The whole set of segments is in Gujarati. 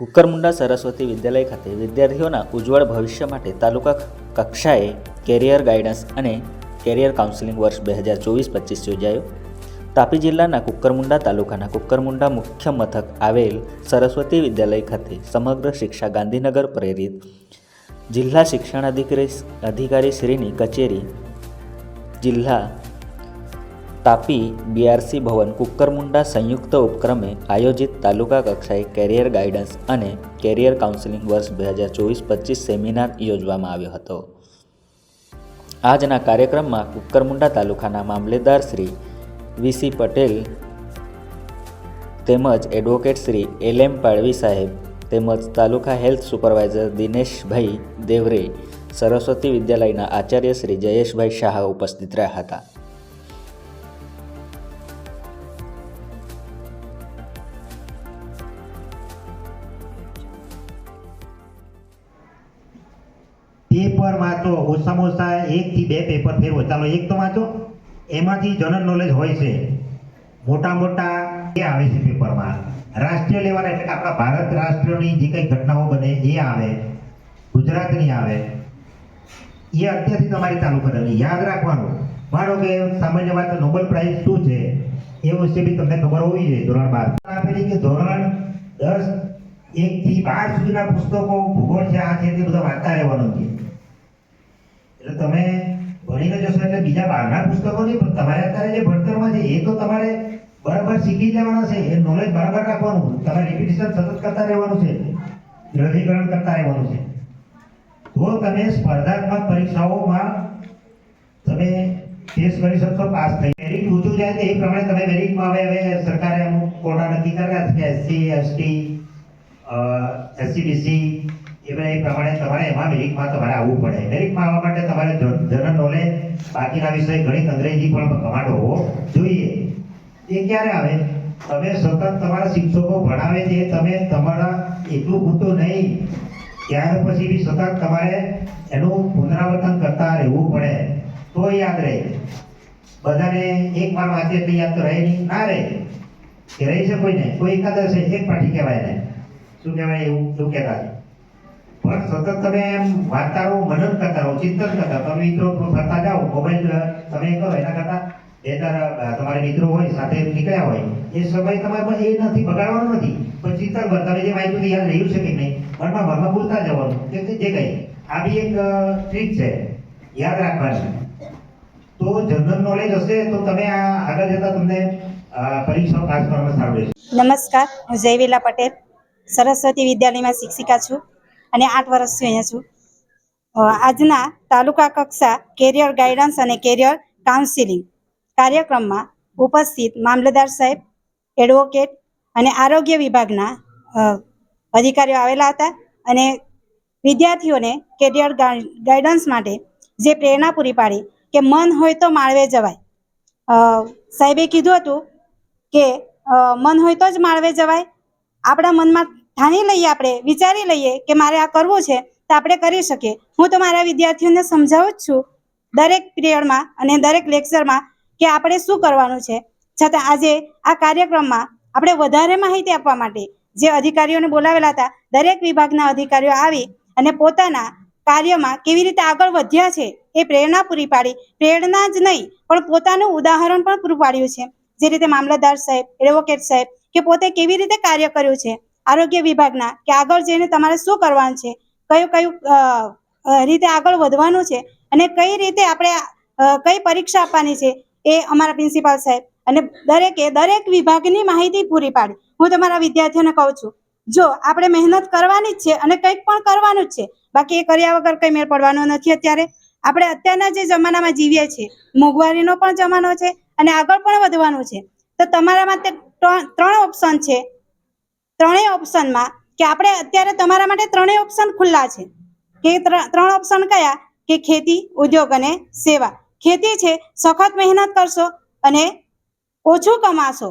કુકરમુંડા સરસ્વતી વિદ્યાલય ખાતે વિદ્યાર્થીઓના ઉજ્જવળ ભવિષ્ય માટે તાલુકા કક્ષાએ કેરિયર ગાઈડન્સ અને કેરિયર કાઉન્સિલિંગ વર્ષ બે હજાર ચોવીસ પચીસ યોજાયો. તાપી જિલ્લાના કુકરમુંડા તાલુકાના કુકરમુંડા મુખ્ય મથક આવેલ સરસ્વતી વિદ્યાલય ખાતે સમગ્ર શિક્ષા ગાંધીનગર પ્રેરિત જિલ્લા શિક્ષણ અધિકારી અધિકારી શ્રીની કચેરી જિલ્લા તાપી બીઆરસી ભવન કુકરમુંડા સંયુક્ત ઉપક્રમે આયોજિત તાલુકા કક્ષાએ કેરિયર ગાઈડન્સ અને કેરિયર કાઉન્સિલિંગ વર્ષ બે હજાર ચોવીસ પચીસ સેમિનાર યોજવામાં આવ્યો હતો. આજના કાર્યક્રમમાં કુકરમુંડા તાલુકાના મામલેદાર શ્રી વીસી પટેલ તેમજ advocate Shri L M Padvi સાહેબ તેમજ તાલુકા હેલ્થ સુપરવાઇઝર દિનેશભાઈ દેવરે સરસ્વતી વિદ્યાલયના આચાર્ય શ્રી જયેશભાઈ શાહ ઉપસ્થિત રહ્યા હતા. પેપર વાંચો, ઓછામાં ઓછા એકથી બે પેપર ફેરવો. ચાલો, એક તો વાંચો. એમાંથી જનરલ નોલેજ હોય છે. મોટા મોટા એ આવે છે પેપરમાં રાષ્ટ્રીય લેવલ એટલે કે આપણા ભારત રાષ્ટ્રની જે કંઈ ઘટનાઓ બને, એ આવે. ગુજરાતની આવે. એ અત્યારથી તમારી ચાલુ કરવાની યાદ રાખવાનું. માનો કે સામાન્ય વાત નોબેલ પ્રાઇઝ શું છે? એ વિશે બી તમને ખબર હોવી જોઈએ, ધોરણ બાર. આપેલી કે ધોરણ દસ, એક થી બાર સુધીના પુસ્તકો ભૂગોળ છે, આ છે તે બધા વાંચતા રહેવાનું છે. એટલે તમે ભણીને જશો એટલે બીજા બહારના પુસ્તકો નહીં, પણ તમારે અત્યારે જે ભણતરમાં છે, એ તો તમારે બરાબર શીખી જવાના છે, એ નોલેજ બરાબર રાખવાનું. તમારે રિપીટેશન સતત કરતા રહેવાનું છે, દ્રઢીકરણ કરતા રહેવાનું છે. તો તમે સ્પર્ધાત્મક પરીક્ષાઓમાં તમે ટેસ્ટ કરી શકશો, પાસ થઈ. મેરિટ ઊંચું જાય તો એ પ્રમાણે તમે મેરિટમાં હવે હવે સરકારે અમુક કોટા નક્કી કર્યા છે કે એસસી એસટી એસસીબીસી એ પ્રમાણે તમારે એમાં મેરિટમાં તમારે આવવું પડે. મેરિટમાં આવવા માટે તમારે જનરલ નોલેજ બાકીના વિષય ગણિત અંગ્રેજી પણ કમાડો હોવો જોઈએ. એ ક્યારે આવે? તમે સતત તમારા શિક્ષકો ભણાવે છે, તમે તમારા એટલું પૂરતું નહીં. ત્યાર પછી બી સતત તમારે એનું પુનરાવર્તન કરતા રહેવું પડે. તો યાદ રહે. બધાને એક વાર વાંચે એટલે યાદ તો રહે નહીં. ના રહે. કે રહી છે કોઈને? કોઈ એકાદશ એક પાઠી કહેવાય ને શું કહેવાય એવું? એવું કહેતા. પણ સતત તમે એમ રહો મનન કરતા રહો ચિંતન કરતા તમે મિત્રો ફરતા જાઓ મોબાઈલ તમે કરો એના કરતા બે ચાર તમારા મિત્રો હોય સાથે નીકળ્યા હોય એ સમય તમારે એ નથી બગાડવાનો નથી. પણ ચિંતન કર તમે જે વાંચ્યું યાદ રહ્યું છે કે નહીં. મનમાં મનમાં બોલતા જવાનું. કે જે કંઈ. આ બી એક ટ્રીક છે. યાદ રાખવાની. તો જનરલ નોલેજ હશે તો તમે આ આગળ જતા તમને અ, પરીક્ષાઓ પાસ કરવામાં સારું રહેશે નમસ્કાર. હું જયવીલા પટેલ. સરસ્વતી વિદ્યાલયમાં શિક્ષિકા છું. અને આઠ વર્ષથી અહીંયા છું. આજના તાલુકા કક્ષા કેરિયર ગાઈડન્સ અને કેરિયર કાઉન્સિલિંગ કાર્યક્રમમાં ઉપસ્થિત મામલતદાર સાહેબ, એડવોકેટ અને આરોગ્ય વિભાગના અધિકારીઓ આવેલા હતા અને વિદ્યાર્થીઓને કેરિયર ગાઈડન્સ માટે જે પ્રેરણા પૂરી પાડી કે મન હોય તો માળવે જવાય. સાહેબે કીધું હતું કે મન હોય તો જ માળવે જવાય. આપણા મનમાં ઠાની લઈએ આપણે, વિચારી લઈએ કે મારે આ કરવું છે, તો આપણે કરી શકીએ. હું તો મારા વિદ્યાર્થીઓને સમજાવું જ છું દરેક પિરિયડમાં અને દરેક લેક્ચરમાં કે આપણે શું કરવાનું છે. છતાં આજે આ કાર્યક્રમમાં આપણે વધારે માહિતી આપવા માટે જે અધિકારીઓને બોલાવેલા હતા, દરેક વિભાગના અધિકારીઓ આવી અને પોતાના કાર્યમાં કેવી રીતે આગળ વધ્યા છે એ પ્રેરણા પૂરી પાડી. પ્રેરણા જ નહીં, પણ પોતાનું ઉદાહરણ પણ પૂરું પાડ્યું છે. જે રીતે મામલતદાર સાહેબ એડવોકેટ સાહેબ કે પોતે કેવી રીતે કાર્ય કર્યું છે. આરોગ્ય વિભાગના કે આગળ જઈને તમારે શું કરવાનું છે? કયું કયું રીતે આગળ વધવાનું છે? અને કઈ રીતે આપણે કઈ પરીક્ષા આપવાની છે? એ અમારા પ્રિન્સિપાલ સાહેબ અને દરેકે, દરેક વિભાગની માહિતી પૂરી પાડી. હું તમારા વિદ્યાર્થીઓને કહું છું, જો આપણે મહેનત કરવાની જ છે અને કંઈક પણ કરવાનું જ છે, બાકી એ કર્યા વગર કંઈ મેળ પડવાનો નથી અત્યારે. આપણે અત્યારના જે જમાનામાં જીવીએ છીએ, મોંઘવારીનો પણ જમાનો છે અને આગળ પણ વધવાનું છે. તો તમારા માટે ત્રણ ઓપ્શન છે. ત્રણેય ઓપ્શનમાં કે આપણે અત્યારે તમારા માટે ત્રણેય ઓપ્શન ખુલ્લા છે. કે ત્રણ ઓપ્શન કયા? કે ખેતી, ઉદ્યોગ અને સેવા. ખેતી છે, સખત મહેનત કરશો અને ઓછું કમાશો.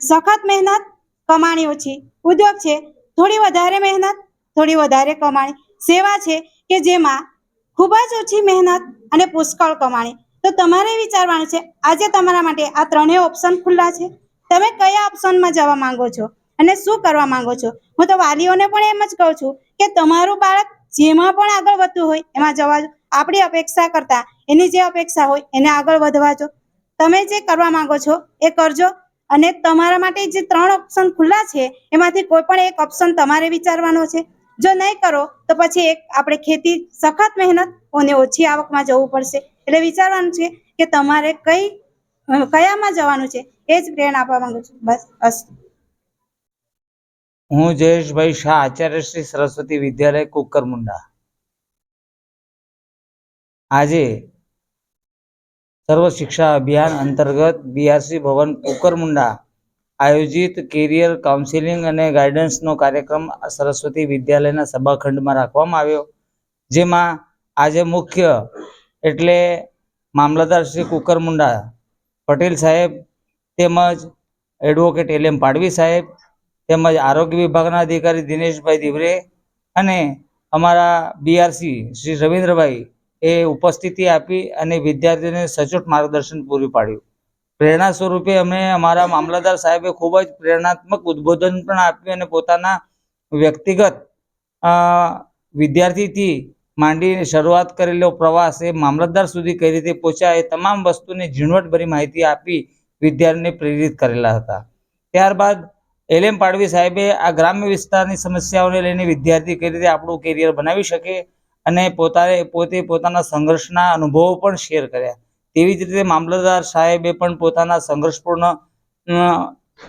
સખત મહેનત કમાણી ઓછી. ઉદ્યોગ છે, થોડી વધારે મહેનત, થોડી વધારે કમાણી. સેવા છે, કે જેમાં ખૂબ જ ઓછી મહેનત અને પુષ્કળ કમાણી. તો તમારે વિચારવાનું છે, આજે તમારા માટે આ ત્રણેય ઓપ્શન ખુલ્લા છે? તમે કયા ઓપ્શનમાં જવા માંગો છો? અને શું કરવા માંગો છો? હું તો વાલીઓને પણ એમ જ કહું છું કે તમારું બાળક જેમાં પણ આગળ વધતું હોય, એમાં જવા આપણી અપેક્ષા કરતા એની જે અપેક્ષા હોય, એને આગળ વધવા દો. તમે જે કરવા માંગો છો એ કરજો. અને તમારા માટે જે ત્રણ ઓપ્શન ખુલ્લા છે, એમાંથી કોઈ પણ એક ઓપ્શન તમારે વિચારવાનો છે. જો નહીં કરો, તો પછી એક આપણે ખેતી સખત મહેનત અને ઓછી આવકમાં જવું પડશે. એટલે વિચારવાનું છે કે તમારે કઈ કયામાં જવાનું છે? એ જ પ્રેરણા આપવા માંગુ છું. બસ અસ્તુ હું જયેશભાઈ શાહ, આચાર્ય શ્રી સરસ્વતી વિદ્યાલય કુકરમુંડા. આજે સર્વ શિક્ષા અભિયાન અંતર્ગત બીઆરસી ભવન કુકરમુંડા આયોજિત કેરિયર કાઉન્સિલિંગ અને ગાઈડન્સનો કાર્યક્રમ સરસ્વતી વિદ્યાલયના સભાખંડમાં રાખવામાં આવ્યો, જેમાં આજે મુખ્ય એટલે મામલતદાર શ્રી કુકરમુંડા પટેલ સાહેબ તેમજ એડવોકેટ એલ એમ પાડવી સાહેબ તેમજ આરોગ્ય વિભાગના અધિકારી દિનેશભાઈ દિવરે અને અમારા બીઆરસી શ્રી રવિન્દ્રભાઈ એ ઉપસ્થિતિ આપી અને વિદ્યાર્થીઓને સચોટ માર્ગદર્શન પૂરું પાડ્યું. પ્રેરણા સ્વરૂપે અમે અમારા મામલતદાર સાહેબે ખૂબ જ પ્રેરણાત્મક ઉદ્બોધન પણ આપ્યું અને પોતાના વ્યક્તિગત વિદ્યાર્થીથી માંડીને શરૂઆત કરેલો પ્રવાસ એ મામલતદાર સુધી કઈ રીતે પહોંચ્યા એ તમામ વસ્તુની ઝીણવટભરી માહિતી આપી વિદ્યાર્થીને પ્રેરિત કરેલા હતા. ત્યારબાદ એલ એમ પાડવી સાહેબે આ ગ્રામ્ય વિસ્તારની સમસ્યાઓને લઈને વિદ્યાર્થી કઈ રીતે આપણું કેરિયર બનાવી શકે અને પોતાને પોતે પોતાના સંઘર્ષના અનુભવો પણ શેર કર્યા. તેવી જ રીતે મામલતદાર સાહેબે પણ પોતાના સંઘર્ષપૂર્ણ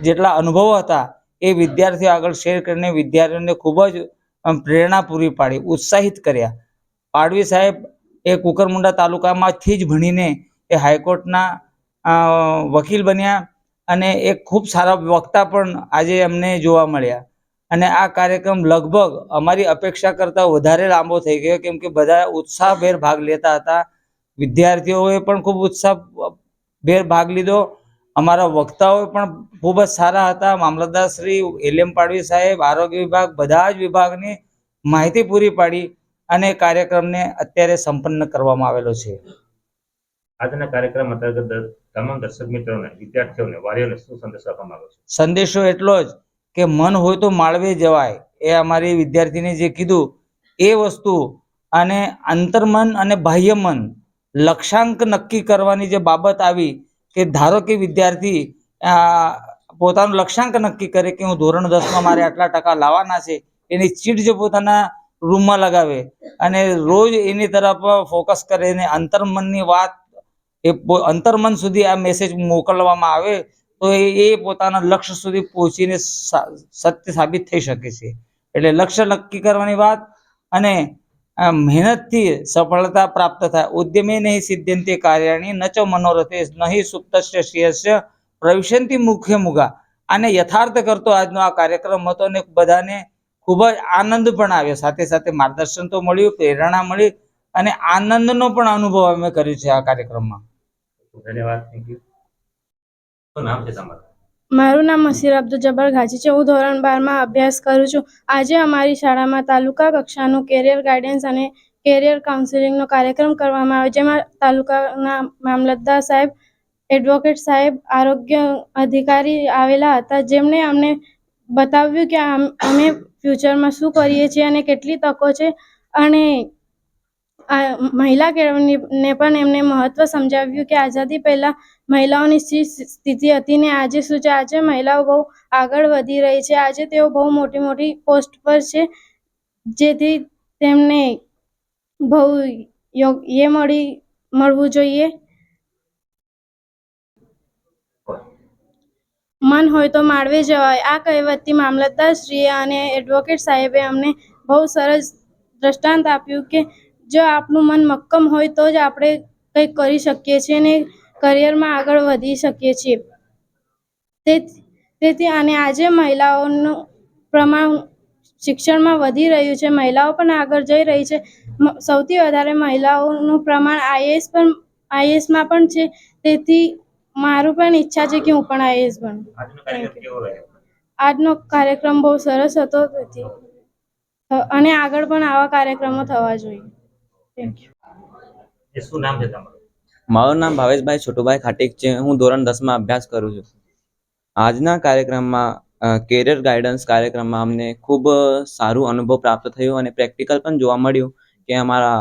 જેટલા અનુભવો હતા એ વિદ્યાર્થીઓ આગળ શેર કરીને વિદ્યાર્થીઓને ખૂબ જ પ્રેરણા પૂરી પાડી, ઉત્સાહિત કર્યા. પાડવી સાહેબ એ કુકરમુંડા તાલુકામાંથી જ ભણીને એ હાઈકોર્ટના વકીલ બન્યા. અને એક ખૂબ સારા વક્તા પણ આજે અમને જોવા મળ્યા. અને આ કાર્યક્રમ લગભગ અમારી અપેક્ષા કરતાં વધારે લાંબો થઈ ગયો, કેમ કે બધા ઉત્સાહભેર ભાગ લેતા હતા. વિદ્યાર્થીઓએ પણ ખૂબ ઉત્સાહભેર ભાગ લીધો. અમારા વક્તાઓ પણ ખૂબ જ સારા હતા. મામલતદાર શ્રી એલ પાડવી સાહેબ, આરોગ્ય વિભાગ, બધા જ વિભાગની માહિતી પૂરી પાડી અને કાર્યક્રમને અત્યારે સંપન્ન કરવામાં આવેલો છે. આજના કાર્યક્રમ અંતર્ગત તમામ દર્શક મિત્રોને વિદ્યાર્થીઓને, વાલીઓને શું સંદેશ આપવા માંગો છો? સંદેશો એટલો જ કે મન હોય તો માળવે જવાય, એ અમારી વિદ્યાર્થીને જે કીધું, એ વસ્તુ અને અંતર્મન અને બાહ્ય મન લક્ષ્યાંક નક્કી કરવાની જે બાબત આવી કે ધારો કે વિદ્યાર્થી પોતાનું લક્ષ્યાંક નક્કી કરે કે હું ધોરણ દસમાં મારે આટલા ટકા લાવવાના છે, એની ચીટ જે પોતાના રૂમમાં લગાવે અને રોજ એની તરફ ફોકસ કરે અને અંતર્મનની વાત એ અંતર્મન સુધી આ મેસેજ મોકલવામાં આવે, તો એ પોતાના લક્ષ્ય સુધી પહોંચીને સત્ય સાબિત થઈ શકે છે. એટલે લક્ષ્ય નક્કી કરવાની વાત અને મહેનતથી સફળતા પ્રાપ્ત થાય. ઉદ્યમે નહીં સિદ્ધ્યંતે કાર્યાણી, ન ચ મનોરથે, નહીં સુપ્તસ્ય શ્રેયસ્ય પ્રવિશંતિ મુખ્ય મુગા. આને યથાર્થ કરતો આજનો આ કાર્યક્રમ હતો અને બધાને ખૂબ જ આનંદ પણ આવ્યો. સાથે સાથે માર્ગદર્શન તો મળ્યું, પ્રેરણા મળી અને આનંદનો પણ અનુભવ અમે કર્યો છે આ કાર્યક્રમમાં. ધન્યવાદ થેન્ક યુ નામ છે તમારું? મારું નામ મસીર અબ્દુલ જબર ઘાજી છે. હું ધોરણ બારમાં અભ્યાસ કરું છું. આજે અમારી શાળામાં તાલુકા કક્ષાનું કેરિયર ગાઈડન્સ અને કેરિયર કાઉન્સિલિંગનો કાર્યક્રમ કરવામાં આવ્યો, જેમાં તાલુકાના મામલતદાર સાહેબ એડવોકેટ સાહેબ, આરોગ્ય અધિકારી આવેલા હતા. જેમણે અમને બતાવ્યું કે અમે ફ્યુચરમાં શું કરીએ છીએ અને કેટલી તકો છે. અને મહિલા કેળવણીને પણ એમને મહત્ત્વ સમજાવ્યું કે આઝાદી પહેલાં મહિલાઓની સ્થિતિ હતી ને આજે શું છે? આજે મહિલાઓ બહુ આગળ વધી રહી છે. આજે તેઓ બહુ મોટી મોટી પોસ્ટ પર છે, જેથી તેમને બહુ એ મળી મળવું જોઈએ. મન હોય તો માળવે જવાય. આ કહેવતથી મામલતદારશ્રીએ અને એડવોકેટ સાહેબે અમને બહુ સરસ દ્રષ્ટાંત આપ્યું કે જો આપણું મન મક્કમ હોય તો જ આપણે કંઈક કરી શકીએ છીએ અને કરિયરમાં આગળ વધી શકીએ છીએ. તેથી અને આજે મહિલાઓનું પ્રમાણ શિક્ષણમાં વધી રહ્યું છે. મહિલાઓ પણ આગળ જઈ રહી છે. સૌથી વધારે મહિલાઓનું પ્રમાણ આઈએએસ પણ આઈએએસમાં પણ છે. તેથી મારું પણ ઈચ્છા છે કે હું પણ આઈએએસ બનું. આજનો કાર્યક્રમ બહુ સરસ હતો. તેથી અને આગળ પણ આવા કાર્યક્રમો થવા જોઈએ. એ શું નામ છે તમારું? મારું નામ ભાવેશભાઈ છોટુભાઈ ખાટીક છે. હું ધોરણ દસમાં અભ્યાસ કરું છું. આજના કાર્યક્રમમાં કેરિયર ગાઈડન્સ કાર્યક્રમમાં અમને ખૂબ સારું અનુભવ પ્રાપ્ત થયો અને પ્રેક્ટિકલ પણ જોવા મળ્યું કે અમારા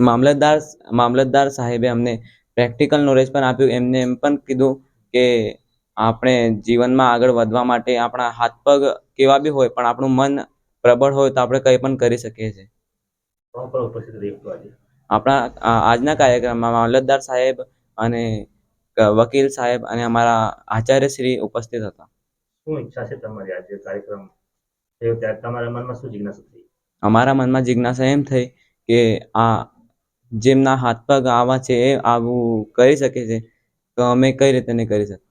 મામલતદાર મામલતદાર સાહેબે અમને પ્રેક્ટિકલ નોલેજ પણ આપ્યું. એમને એમ પણ કીધું કે આપણે જીવનમાં આગળ વધવા માટે આપણા હાથ પગ કેવા બી હોય પણ આપણું મન પ્રબળ હોય તો આપણે કંઈ પણ કરી શકીએ છીએ. આપણા આજના કાર્યક્રમમાં મામલતદાર સાહેબ અને વકીલ સાહેબ અને અમારા આચાર્ય શ્રી ઉપસ્થિત હતા. શું ઈચ્છા છે તમારી આજે કાર્યક્રમ? તમારા મનમાં શું જિજ્ઞાસા થઈ? અમારા મનમાં જિજ્ઞાસા એમ થઈ કે આ જેમના હાથ પગ આવા છે એ આવું કરી શકે છે. તો અમે કઈ રીતે નહીં કરી શકતા